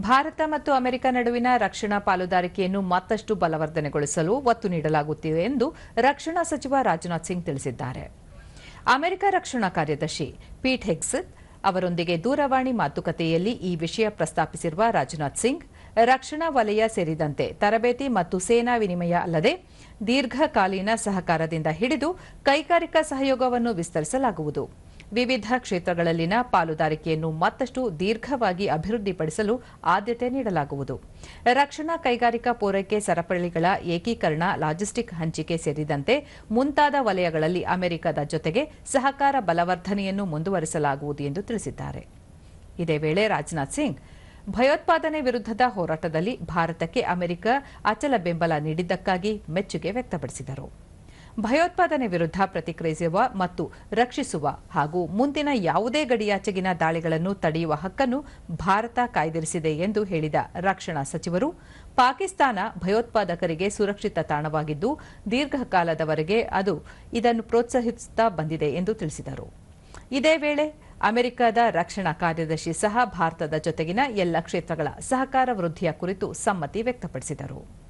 ಭಾರತ ಮತ್ತು ಅಮೆರಿಕ ನಡುವಿನ ರಕ್ಷಣಾ ಪಾಲುದಾರಿಕೆಯನ್ನು ಮತ್ತಷ್ಟು ಬಲವರ್ಧನೆಗೊಳಿಸಲು ಒತ್ತು ನೀಡಲಾಗುತ್ತಿದೆ ಎಂದು ರಕ್ಷಣಾ ಸಚಿವ ರಾಜನಾಥ್ ಸಿಂಗ್ ತಿಳಿಸಿದ್ದಾರೆ. ಅಮೆರಿಕ ರಕ್ಷಣಾ ಕಾರ್ಯದರ್ಶಿ ಪೀಟ್ ಹೆಗ್ಸ್ ಅವರೊಂದಿಗೆ ದೂರವಾಣಿ ಮಾತುಕತೆಯಲ್ಲಿ ಈ ವಿಷಯ ಪ್ರಸ್ತಾಪಿಸಿರುವ ರಾಜನಾಥ್ ಸಿಂಗ್ ರಕ್ಷಣಾ ವಲಯ ಸೇರಿದಂತೆ ತರಬೇತಿ ಮತ್ತು ಸೇನಾ ವಿನಿಮಯ ಅಲ್ಲದೆ ದೀರ್ಘಕಾಲೀನ ಸಹಕಾರದಿಂದ ಹಿಡಿದು ಕೈಗಾರಿಕಾ ಸಹಯೋಗವನ್ನು ವಿಸ್ತರಿಸಲಾಗುವುದು. ವಿವಿಧ ಕ್ಷೇತ್ರಗಳಲ್ಲಿನ ಪಾಲುದಾರಿಕೆಯನ್ನು ಮತ್ತಷ್ಟು ದೀರ್ಘವಾಗಿ ಅಭಿವೃದ್ಧಿಪಡಿಸಲು ಆದ್ಯತೆ ನೀಡಲಾಗುವುದು. ರಕ್ಷಣಾ ಕೈಗಾರಿಕಾ ಪೂರೈಕೆ ಸರಪಳಿಗಳ ಏಕೀಕರಣ, ಲಾಜಿಸ್ಟಿಕ್ ಹಂಚಿಕೆ ಸೇರಿದಂತೆ ಮುಂತಾದ ವಲಯಗಳಲ್ಲಿ ಅಮೆರಿಕದ ಜೊತೆಗೆ ಸಹಕಾರ ಬಲವರ್ಧನೆಯನ್ನು ಮುಂದುವರಿಸಲಾಗುವುದು ಎಂದು ತಿಳಿಸಿದ್ದಾರೆ. ಇದೇ ವೇಳೆ ರಾಜನಾಥ್ ಸಿಂಗ್ ಭಯೋತ್ಪಾದನೆ ವಿರುದ್ಧದ ಹೋರಾಟದಲ್ಲಿ ಭಾರತಕ್ಕೆ ಅಮೆರಿಕ ಅಚಲ ಬೆಂಬಲ ನೀಡಿದ್ದಕ್ಕಾಗಿ ಮೆಚ್ಚುಗೆ ವ್ಯಕ್ತಪಡಿಸಿದರು. ಭಯೋತ್ಪಾದನೆ ವಿರುದ್ಧ ಪ್ರತಿಕ್ರಿಯಿಸುವ ಮತ್ತು ರಕ್ಷಿಸುವ ಹಾಗೂ ಮುಂದಿನ ಯಾವುದೇ ಗಡಿಯಾಚೆಗಿನ ದಾಳಿಗಳನ್ನು ತಡೆಯುವ ಹಕ್ಕನ್ನು ಭಾರತ ಕಾಯ್ದಿರಿಸಿದೆ ಎಂದು ಹೇಳಿದ ರಕ್ಷಣಾ ಸಚಿವರು, ಪಾಕಿಸ್ತಾನ ಭಯೋತ್ಪಾದಕರಿಗೆ ಸುರಕ್ಷಿತ ತಾಣವಾಗಿದ್ದು, ದೀರ್ಘಕಾಲದವರೆಗೆ ಅದು ಇದನ್ನು ಪ್ರೋತ್ಸಾಹಿಸುತ್ತಾ ಬಂದಿದೆ ಎಂದು ತಿಳಿಸಿದರು. ಇದೇ ವೇಳೆ ಅಮೆರಿಕದ ರಕ್ಷಣಾ ಕಾರ್ಯದರ್ಶಿ ಸಹ ಭಾರತದ ಜೊತೆಗಿನ ಎಲ್ಲ ಕ್ಷೇತ್ರಗಳ ಸಹಕಾರ ವೃದ್ಧಿಯ ಕುರಿತು ಸಮ್ಮತಿ ವ್ಯಕ್ತಪಡಿಸಿದರು.